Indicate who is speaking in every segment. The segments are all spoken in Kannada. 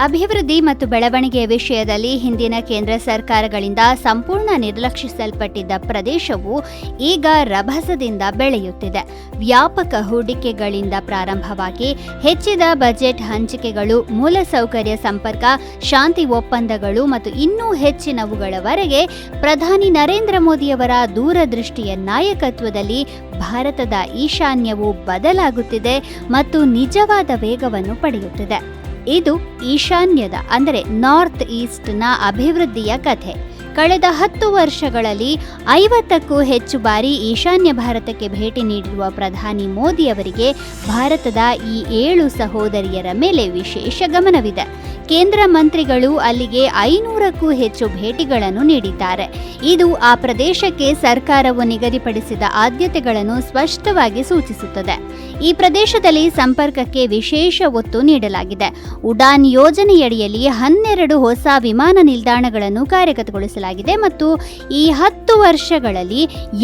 Speaker 1: ಅಭಿವೃದ್ಧಿ ಮತ್ತು ಬೆಳವಣಿಗೆಯ ವಿಷಯದಲ್ಲಿ ಹಿಂದಿನ ಕೇಂದ್ರ ಸರ್ಕಾರಗಳಿಂದ ಸಂಪೂರ್ಣ ನಿರ್ಲಕ್ಷಿಸಲ್ಪಟ್ಟಿದ್ದ ಪ್ರದೇಶವು ಈಗ ರಭಸದಿಂದ ಬೆಳೆಯುತ್ತಿದೆ. ವ್ಯಾಪಕ ಹೂಡಿಕೆಗಳಿಂದ ಪ್ರಾರಂಭವಾಗಿ ಹೆಚ್ಚಿದ ಬಜೆಟ್ ಹಂಚಿಕೆಗಳು, ಮೂಲಸೌಕರ್ಯ ಸಂಪರ್ಕ, ಶಾಂತಿ ಒಪ್ಪಂದಗಳು ಮತ್ತು ಇನ್ನೂ ಹೆಚ್ಚಿನವುಗಳವರೆಗೆ ಪ್ರಧಾನಿ ನರೇಂದ್ರ ಮೋದಿಯವರ ದೂರದೃಷ್ಟಿಯ ನಾಯಕತ್ವದಲ್ಲಿ ಭಾರತದ ಈಶಾನ್ಯವು ಬದಲಾಗುತ್ತಿದೆ ಮತ್ತು ನಿಜವಾದ ವೇಗವನ್ನು ಪಡೆಯುತ್ತಿದೆ. ಇದು ಈಶಾನ್ಯದ, ಅಂದರೆ ನಾರ್ತ್ ಈಸ್ಟ್ನ ಅಭಿವೃದ್ಧಿಯ ಕಥೆ. ಕಳೆದ ಹತ್ತು ವರ್ಷಗಳಲ್ಲಿ ಐವತ್ತಕ್ಕೂ ಹೆಚ್ಚು ಬಾರಿ ಈಶಾನ್ಯ ಭಾರತಕ್ಕೆ ಭೇಟಿ ನೀಡಿರುವ ಪ್ರಧಾನಿ ಮೋದಿಯವರಿಗೆ ಭಾರತದ ಈ ಏಳು ಸಹೋದರಿಯರ ಮೇಲೆ ವಿಶೇಷ ಗಮನವಿದೆ. ಕೇಂದ್ರ ಮಂತ್ರಿಗಳು ಅಲ್ಲಿಗೆ ಐನೂರಕ್ಕೂ ಹೆಚ್ಚು ಭೇಟಿಗಳನ್ನು ನೀಡಿದ್ದಾರೆ. ಇದು ಆ ಪ್ರದೇಶಕ್ಕೆ ಸರ್ಕಾರವು ನಿಗದಿಪಡಿಸಿದ ಆದ್ಯತೆಗಳನ್ನು ಸ್ಪಷ್ಟವಾಗಿ ಸೂಚಿಸುತ್ತದೆ. ಈ ಪ್ರದೇಶದಲ್ಲಿ ಸಂಪರ್ಕಕ್ಕೆ ವಿಶೇಷ ಒತ್ತು ನೀಡಲಾಗಿದೆ. ಉಡಾನ್ ಯೋಜನೆಯಡಿಯಲ್ಲಿ ಹನ್ನೆರಡು ಹೊಸ ವಿಮಾನ ನಿಲ್ದಾಣಗಳನ್ನು ಕಾರ್ಯಗತಗೊಳಿಸಲಾಗಿದೆ ಮತ್ತು ಈ ಹತ್ತು ವರ್ಷಗಳಲ್ಲಿ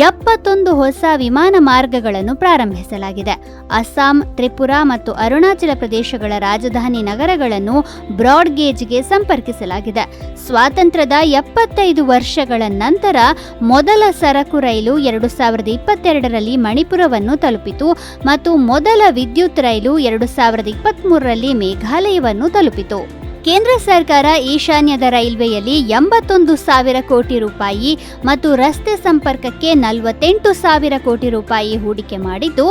Speaker 1: ಎಪ್ಪತ್ತೊಂದು ಹೊಸ ವಿಮಾನ ಮಾರ್ಗಗಳನ್ನು ಪ್ರಾರಂಭಿಸಲಾಗಿದೆ. ಅಸ್ಸಾಂ, ತ್ರಿಪುರಾ ಮತ್ತು ಅರುಣಾಚಲ ಪ್ರದೇಶಗಳ ರಾಜಧಾನಿ ನಗರಗಳನ್ನು ಬ್ರಾಡ್ ಗೇಜ್ಗೆ ಸಂಪರ್ಕಿಸಲಾಗಿದೆ. ಸ್ವಾತಂತ್ರ್ಯದ ಎಪ್ಪತ್ತೈದು ವರ್ಷಗಳ ನಂತರ ಮೊದಲ ಸರಕು ರೈಲು ಎರಡು ಸಾವಿರದ ಇಪ್ಪತ್ತೆರಡರಲ್ಲಿ ಮಣಿಪುರವನ್ನು ತಲುಪಿತು ಮತ್ತು ಮೊದಲ ವಿದ್ಯುತ್ ರೈಲು ಎರಡು ಸಾವಿರದ ಇಪ್ಪತ್ತ್ಮೂರರಲ್ಲಿ ಮೇಘಾಲಯವನ್ನು ತಲುಪಿತು. ಕೇಂದ್ರ ಸರ್ಕಾರ ಈಶಾನ್ಯದ ರೈಲ್ವೆಯಲ್ಲಿ ಎಂಬತ್ತೊಂದು ಸಾವಿರ ಕೋಟಿ ರೂಪಾಯಿ ಮತ್ತು ರಸ್ತೆ ಸಂಪರ್ಕಕ್ಕೆ ನಲವತ್ತೆಂಟು ಸಾವಿರ ಕೋಟಿ ರೂಪಾಯಿ ಹೂಡಿಕೆ ಮಾಡಿದ್ದು,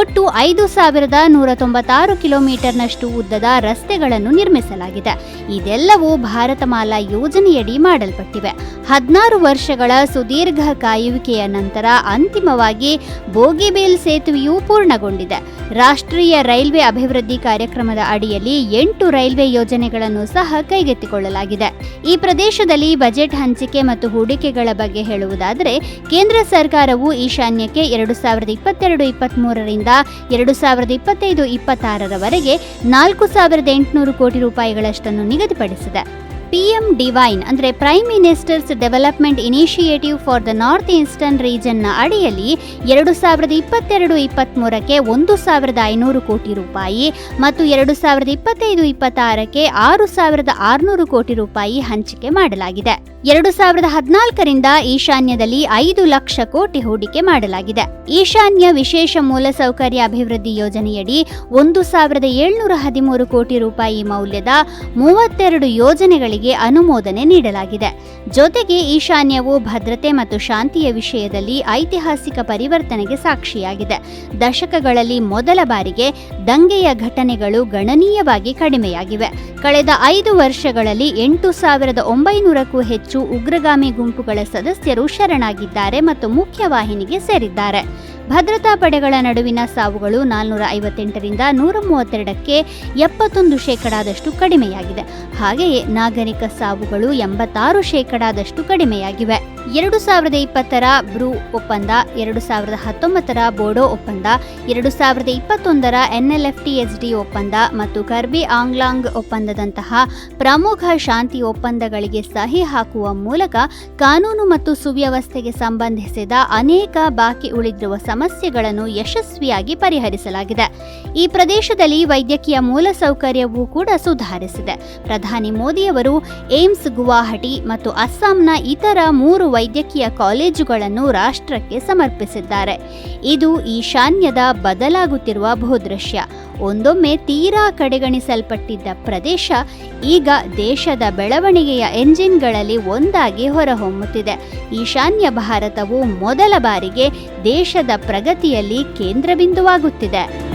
Speaker 1: ಒಟ್ಟು ಐದು ಸಾವಿರದ ನೂರ ತೊಂಬತ್ತಾರು ಕಿಲೋಮೀಟರ್ನಷ್ಟು ಉದ್ದದ ರಸ್ತೆಗಳನ್ನು ನಿರ್ಮಿಸಲಾಗಿದೆ. ಇದೆಲ್ಲವೂ ಭಾರತಮಾಲಾ ಯೋಜನೆಯಡಿ ಮಾಡಲ್ಪಟ್ಟಿವೆ. ಹದಿನಾರು ವರ್ಷಗಳ ಸುದೀರ್ಘ ಕಾಯುವಿಕೆಯ ನಂತರ ಅಂತಿಮವಾಗಿ ಬೋಗಿಬೇಲ್ ಸೇತುವೆಯು ಪೂರ್ಣಗೊಂಡಿದೆ. ರಾಷ್ಟ್ರೀಯ ರೈಲ್ವೆ ಅಭಿವೃದ್ಧಿ ಕಾರ್ಯಕ್ರಮದ ಅಡಿಯಲ್ಲಿ ಎಂಟು ರೈಲ್ವೆ ಯೋಜನೆಗಳನ್ನು ಸಹ ಕೈಗೆತ್ತಿಕೊಳ್ಳಲಾಗಿದೆ. ಈ ಪ್ರದೇಶದಲ್ಲಿ ಬಜೆಟ್ ಹಂಚಿಕೆ ಮತ್ತು ಹೂಡಿಕೆಗಳ ಬಗ್ಗೆ ಹೇಳುವುದಾದರೆ, ಕೇಂದ್ರ ಸರ್ಕಾರವು ಈಶಾನ್ಯಕ್ಕೆ ಎರಡು ಸಾವಿರದ ಇಪ್ಪತ್ತೆರಡು ಇಪ್ಪತ್ತ್ಮೂರರಿಂದ ಎರಡು ಸಾವಿರದ ಇಪ್ಪತ್ತೈದು ಇಪ್ಪತ್ತಾರರವರೆಗೆ ನಾಲ್ಕು ಸಾವಿರದ ಎಂಟುನೂರು ಕೋಟಿ ರೂಪಾಯಿಗಳಷ್ಟನ್ನು ನಿಗದಿಪಡಿಸಿದೆ. ಪಿಎಂ ಡಿವೈನ್ ಅಂದರೆ prime minister's development initiative for the north eastern ರೀಜನ್ನ ಅಡಿಯಲ್ಲಿ ಎರಡು ಸಾವಿರದ ಇಪ್ಪತ್ತೆರಡು ಇಪ್ಪತ್ತ್ಮೂರಕ್ಕೆ ಒಂದು ಸಾವಿರದ ಐನೂರು ಕೋಟಿ ರೂಪಾಯಿ ಮತ್ತು ಎರಡು ಸಾವಿರದ ಇಪ್ಪತ್ತೈದು ಇಪ್ಪತ್ತಾರಕ್ಕೆ ಆರು ಸಾವಿರದ ಆರುನೂರು ಕೋಟಿ ರೂಪಾಯಿ ಹಂಚಿಕೆ ಮಾಡಲಾಗಿದೆ. ಎರಡು ಸಾವಿರದ ಹದಿನಾಲ್ಕರಿಂದ ಈಶಾನ್ಯದಲ್ಲಿ ಐದು ಲಕ್ಷ ಕೋಟಿ ಹೂಡಿಕೆ ಮಾಡಲಾಗಿದೆ. ಈಶಾನ್ಯ ವಿಶೇಷ ಮೂಲಸೌಕರ್ಯ ಅಭಿವೃದ್ಧಿ ಯೋಜನೆಯಡಿ ಒಂದು ಸಾವಿರದ ಏಳ್ನೂರ ಹದಿಮೂರು ಕೋಟಿ ರೂಪಾಯಿ ಮೌಲ್ಯದ ಮೂವತ್ತೆರಡು ಯೋಜನೆಗಳಿಗೆ ಅನುಮೋದನೆ ನೀಡಲಾಗಿದೆ. ಜೊತೆಗೆ ಈಶಾನ್ಯವು ಭದ್ರತೆ ಮತ್ತು ಶಾಂತಿಯ ವಿಷಯದಲ್ಲಿ ಐತಿಹಾಸಿಕ ಪರಿವರ್ತನೆಗೆ ಸಾಕ್ಷಿಯಾಗಿದೆ. ದಶಕಗಳಲ್ಲಿ ಮೊದಲ ಬಾರಿಗೆ ದಂಗೆಯ ಘಟನೆಗಳು ಗಣನೀಯವಾಗಿ ಕಡಿಮೆಯಾಗಿವೆ. ಕಳೆದ ಐದು ವರ್ಷಗಳಲ್ಲಿ ಎಂಟು ಸಾವಿರದ ಒಂಬೈನೂರಕ್ಕೂ ಹೆಚ್ಚು ಉಗ್ರಗಾಮಿ ಗುಂಪುಗಳ ಸದಸ್ಯರು ಶರಣಾಗಿದ್ದಾರೆ ಮತ್ತು ಮುಖ್ಯವಾಹಿನಿಗೆ ಸೇರಿದ್ದಾರೆ. ಭದ್ರತಾ ಪಡೆಗಳ ನಡುವಿನ ಸಾವುಗಳು ನಾಲ್ನೂರ ಐವತ್ತೆಂಟರಿಂದ ನೂರ ಮೂವತ್ತೆರಡಕ್ಕೆ ಎಪ್ಪತ್ತೊಂದು ಶೇಕಡಾದಷ್ಟು ಕಡಿಮೆಯಾಗಿದೆ. ಹಾಗೆಯೇ ನಾಗರಿಕ ಸಾವುಗಳು ಎಂಬತ್ತಾರು ಶೇಕಡಾದಷ್ಟು ಕಡಿಮೆಯಾಗಿವೆ. ಎರಡು ಸಾವಿರದ ಇಪ್ಪತ್ತರ ಬ್ರೂ ಒಪ್ಪಂದ, ಎರಡು ಸಾವಿರದ ಹತ್ತೊಂಬತ್ತರ ಬೋಡೋ ಒಪ್ಪಂದ, ಎರಡು ಸಾವಿರದ ಇಪ್ಪತ್ತೊಂದರ ಎನ್ಎಲ್ಎಫ್ಟಿಎಸ್ಡಿ ಒಪ್ಪಂದ ಮತ್ತು ಕರ್ಬಿ ಆಂಗ್ಲಾಂಗ್ ಒಪ್ಪಂದದಂತಹ ಪ್ರಮುಖ ಶಾಂತಿ ಒಪ್ಪಂದಗಳಿಗೆ ಸಹಿ ಹಾಕುವ ಮೂಲಕ ಕಾನೂನು ಮತ್ತು ಸುವ್ಯವಸ್ಥೆಗೆ ಸಂಬಂಧಿಸಿದ ಅನೇಕ ಬಾಕಿ ಉಳಿದಿರುವ ಸಮಸ್ಯೆಗಳನ್ನು ಯಶಸ್ವಿಯಾಗಿ ಪರಿಹರಿಸಲಾಗಿದೆ. ಈ ಪ್ರದೇಶದಲ್ಲಿ ವೈದ್ಯಕೀಯ ಮೂಲಸೌಕರ್ಯವೂ ಕೂಡ ಸುಧಾರಿಸಿದೆ. ಪ್ರಧಾನಿ ಮೋದಿಯವರು ಏಮ್ಸ್, ಗುವಾಹಟಿ ಮತ್ತು ಅಸ್ಸಾಂನ ಇತರ ಮೂರು ವೈದ್ಯಕೀಯ ಕಾಲೇಜುಗಳನ್ನು ರಾಷ್ಟ್ರಕ್ಕೆ ಸಮರ್ಪಿಸಿದ್ದಾರೆ. ಇದು ಈಶಾನ್ಯದ ಬದಲಾಗುತ್ತಿರುವ ಭೂದೃಶ್ಯ. ಒಂದೊಮ್ಮೆ ತೀರಾ ಕಡೆಗಣಿಸಲ್ಪಟ್ಟಿದ್ದ ಪ್ರದೇಶ ಈಗ ದೇಶದ ಬೆಳವಣಿಗೆಯ ಎಂಜಿನ್ಗಳಲ್ಲಿ ಒಂದಾಗಿ ಹೊರಹೊಮ್ಮುತ್ತಿದೆ. ಈಶಾನ್ಯ ಭಾರತವು ಮೊದಲ ಬಾರಿಗೆ ದೇಶದ ಪ್ರಗತಿಯಲ್ಲಿ ಕೇಂದ್ರಬಿಂದುವಾಗುತ್ತಿದೆ.